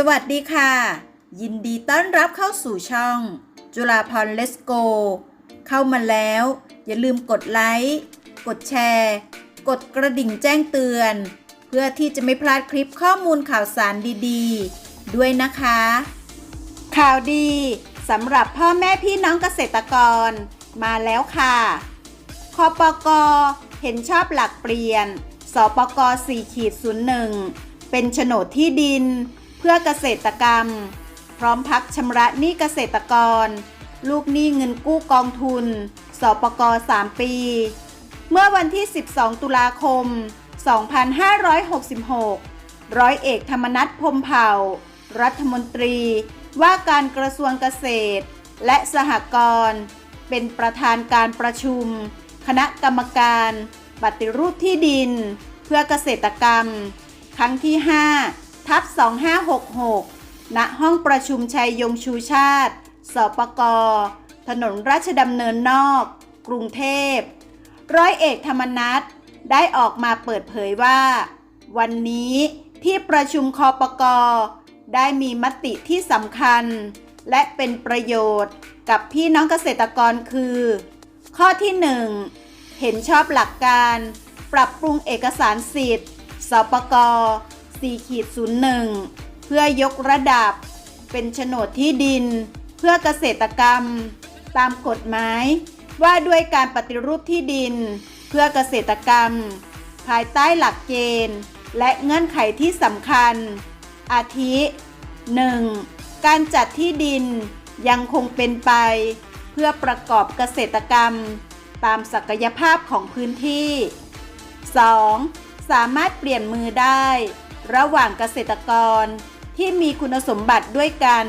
สวัสดีค่ะ ยินดีต้อนรับเข้าสู่ช่อง จุฬาพรเลสโก เข้ามาแล้ว อย่าลืมกดไลค์กดแชร์ กดกระดิ่งแจ้งเตือน เพื่อที่จะไม่พลาดคลิปข้อมูลข่าวสารดีๆ ด้วยนะคะ ข่าวดีสำหรับพ่อแม่พี่น้องเกษตรกรมาแล้วค่ะคอปกเห็นชอบหลักเปลี่ยน สปก4ขีด01 เป็นโฉนดที่ดิน เพื่อเกษตรกรรม พร้อมพักชำระหนี้เกษตรกร ลูกหนี้เงินกู้กองทุน สปก3 ปี เมื่อวันที่ 12 ตุลาคม 2566 ร้อยเอกธรรมนัฐพมเผ่า รัฐมนตรี ว่าการกระทรวงเกษตร และสหกรณ์เป็นประธานการประชุม คณะกรรมการปฏิรูปที่ดิน เพื่อเกษตรกรรม ครั้งที่ 5 ทับ2566 ณ ห้องประชุมชัยยงชูชาติ สปก ถนนราชดำเนินนอก กรุงเทพ ร้อยเอกธรรมนัฐได้ออกมาเปิดเผยว่า วันนี้ที่ประชุมคอปกได้มีมติที่สำคัญ และเป็นประโยชน์กับพี่น้องเกษตรกรคือ ข้อที่ 1 เห็นชอบหลักการ ปรับปรุงเอกสารสิทธิ์ สปก 4ขีด01 เพื่อยกระดับ เป็นโฉนดที่ดิน เพื่อเกษตรกรรม ตามกฎหมาย ว่าด้วยการปฏิรูปที่ดิน เพื่อเกษตรกรรม ภายใต้หลักเกณฑ์ และเงื่อนไขที่สำคัญ อาทิ 1. การจัดที่ดินยังคงเป็นไป เพื่อประกอบเกษตรกรรม ตามศักยภาพของพื้นที่ 2. สามารถเปลี่ยนมือได้ ระหว่างเกษตรกรที่มีคุณสมบัติด้วยกัน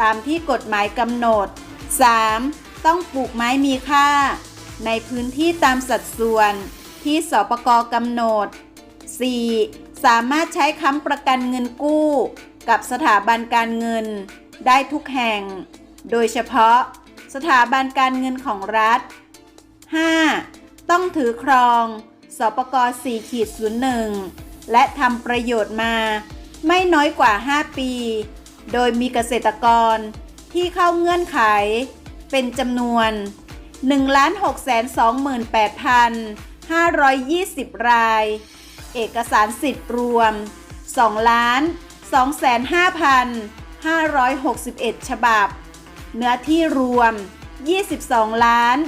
ตามที่กฎหมายกำหนด 3. ต้องปลูกไม้มีค่า ในพื้นที่ตามสัดส่วนที่สปกกำหนด 4. สามารถใช้ค้ำประกันเงินกู้ กับสถาบันการเงิน ได้ทุกแห่ง โดยเฉพาะ สถาบันการเงินของรัฐ 5. ต้องถือครอง สปก4ขีด01 และทำประโยชน์มา ไม่น้อยกว่า 5 ปี โดยมีเกษตรกรที่เข้าเงื่อนไข เป็นจำนวน 1,628,520 ราย เอกสารสิทธิ์รวม 2,205,561 ฉบับ เนื้อที่รวม 22 ล้าน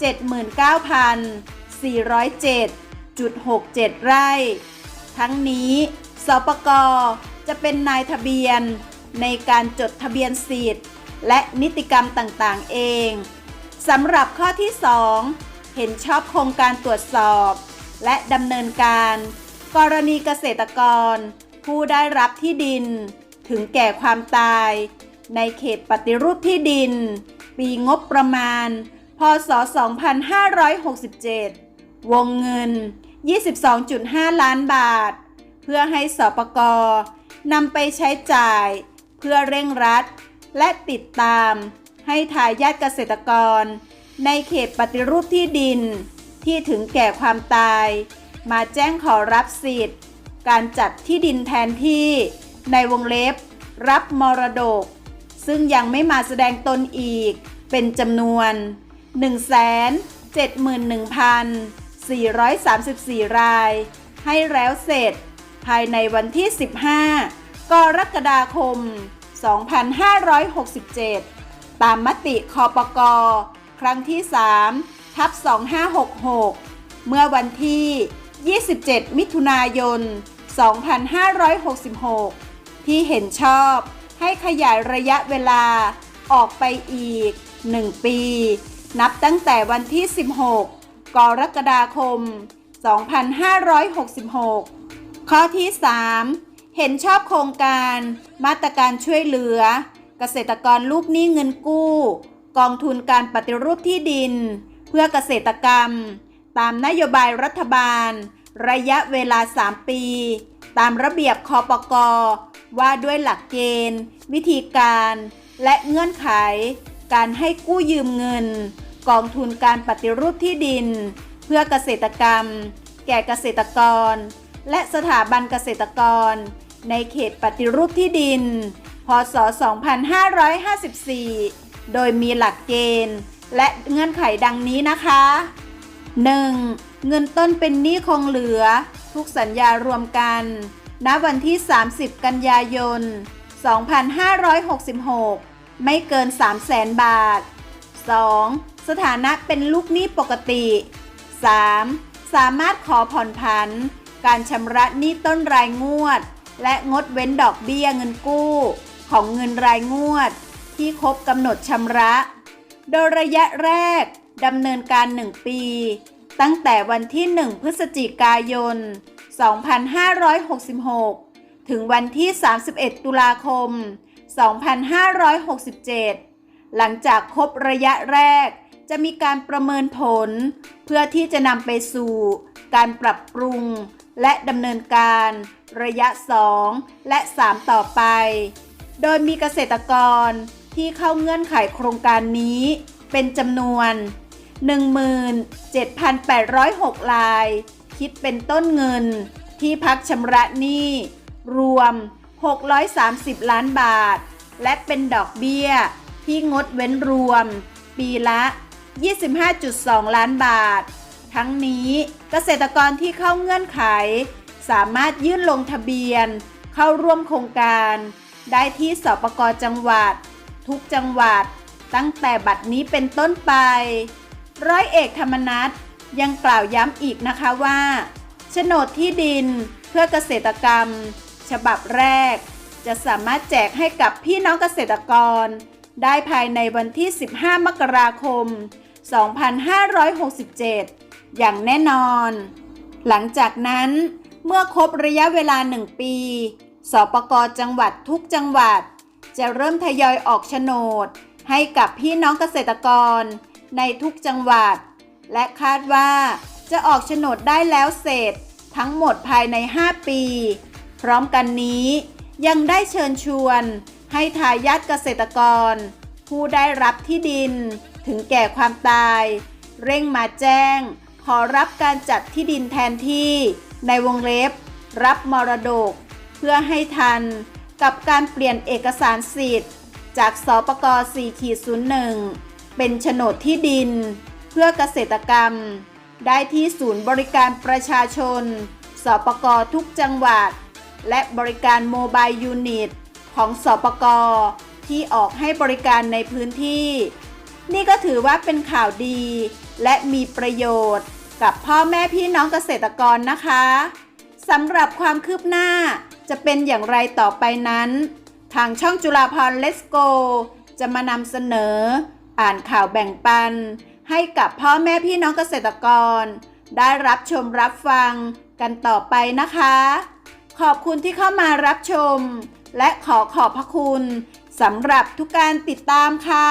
79,407.67 ไร่ ทั้งนี้สปกจะเป็นนายทะเบียนในการจดทะเบียนสิทธิ์และนิติกรรมต่างๆเองสำหรับข้อที่ 2 เห็นชอบโครงการตรวจสอบ และดำเนินการ กรณีเกษตรกร ผู้ได้รับที่ดิน ถึงแก่ความตาย ในเขตปฏิรูปที่ดิน ปีงบประมาณ พศ 2567 วงเงิน 22.5 ล้านบาท เพื่อให้สปกนำไปใช้จ่าย เพื่อเร่งรัด และติดตาม ให้ทายาทเกษตรกร ในเขตปฏิรูปที่ดิน ที่ถึงแก่ความตาย มาแจ้งขอรับสิทธิ์ การจัดที่ดินแทนที่ ในวงเล็บ รับมรดก ซึ่งยังไม่มาแสดงตนอีก เป็นจำนวน 171,000 434 ราย ให้แล้วเสร็จ ภายในวันที่ 15 กรกฎาคม 2567 ตามมติคอปกครั้งที่ 3 ทับ 2566 เมื่อวันที่ 27 มิถุนายน 2566 ที่เห็นชอบให้ขยายระยะเวลาออกไปอีก 1 ปี นับตั้งแต่วันที่ 16 กรกฎาคม 2566 ข้อที่ 3 เห็นชอบโครงการมาตรการช่วยเหลือ เกษตรกรลูกหนี้เงินกู้ กองทุนการปฏิรูปที่ดิน เพื่อเกษตรกรรม ตามนโยบายรัฐบาล ระยะเวลา 3 ปี ตามระเบียบคอปกว่าด้วยหลักเกณฑ์ วิธีการ และเงื่อนไข การให้กู้ยืมเงิน กองทุนการปฏิรูปที่ดิน เพื่อเกษตรกรรม แก่เกษตรกร และสถาบันเกษตรกร ในเขตปฏิรูปที่ดิน พศ 2554 โดยมีหลักเกณฑ์ และเงื่อนไขดังนี้นะคะ 1. เงินต้นเป็นหนี้คงเหลือ ทุกสัญญารวมกัน ณ วันที่ 30 กันยายน 2566 ไม่เกิน 300,000 บาท 2. สถานะเป็นลูกหนี้ปกติ 3. สามารถขอผ่อนผัน การชำระหนี้ต้นรายงวด และงดเว้นดอกเบี้ยเงินกู้ ของเงินรายงวด ที่ครบกำหนดชำระ โดยระยะแรกดำเนินการ 1 ปี ตั้งแต่วันที่ 1 พฤศจิกายน 2566 ถึงวันที่ 31 ตุลาคม 2567 หลังจากครบระยะแรก จะมีการประเมินผล เพื่อที่จะนำไปสู่การปรับปรุง และดำเนินการ ระยะ 2 และ 3 ต่อไป โดยมีเกษตรกรที่เข้าเงื่อนไขโครงการนี้ เป็นจำนวน 17,806ราย คิดเป็นต้นเงินที่พักชำระหนี้ รวม 630 ล้านบาท และเป็นดอกเบี้ยที่งดเว้นรวม ปีละ 25.2 ล้านบาท ทั้งนี้เกษตรกรที่เข้าเงื่อนไข สามารถยื่นลงทะเบียน เข้าร่วมโครงการ ได้ที่สปกจังหวัด ทุกจังหวัด ตั้งแต่บัดนี้เป็นต้นไป ร้อยเอกธรรมนัฐยังกล่าวย้ำอีกนะคะว่าโฉนดที่ดินเพื่อเกษตรกรรม ฉบับแรก จะสามารถแจกให้กับพี่น้องเกษตรกร ได้ภายในวันที่ 15 มกราคม 2567 อย่างแน่นอน หลังจากนั้นเมื่อครบระยะเวลา 1 ปี สปกจังหวัดทุกจังหวัด จะเริ่มทยอยออกโฉนด ให้กับพี่น้องเกษตรกร ในทุกจังหวัด และคาดว่าจะออกโฉนดได้แล้วเสร็จทั้งหมดภายใน 5 ปี พร้อมกันนี้ยังได้เชิญชวนให้ทายาทเกษตรกร ผู้ได้รับที่ดิน ถึงแก่ความตาย เร่งมาแจ้ง ขอรับการจัดที่ดินแทนที่ ในวงเล็บ รับมรดก เพื่อให้ทัน กับการเปลี่ยนเอกสารสิทธิ์ จากสปก4-01 เป็นโฉนดที่ดิน เพื่อเกษตรกรรม ได้ที่ศูนย์บริการประชาชน สปกทุกจังหวัด และบริการโมบายยูนิตของสปกที่ออกให้บริการในพื้นที่ นี่ก็ถือว่าเป็นข่าวดี และมีประโยชน์ กับพ่อแม่พี่น้องเกษตรกรนะคะสำหรับความคืบหน้าจะเป็นอย่างไรต่อไปนั้น ทางช่องจุฬาพรเลสโก จะมานำเสนอ อ่านข่าวแบ่งปัน ให้กับพ่อแม่พี่น้องเกษตรกร ได้รับชมรับฟังกันต่อไปนะคะ ขอบคุณที่เข้ามารับชม และขอขอบพระคุณสำหรับทุกการติดตามค่ะ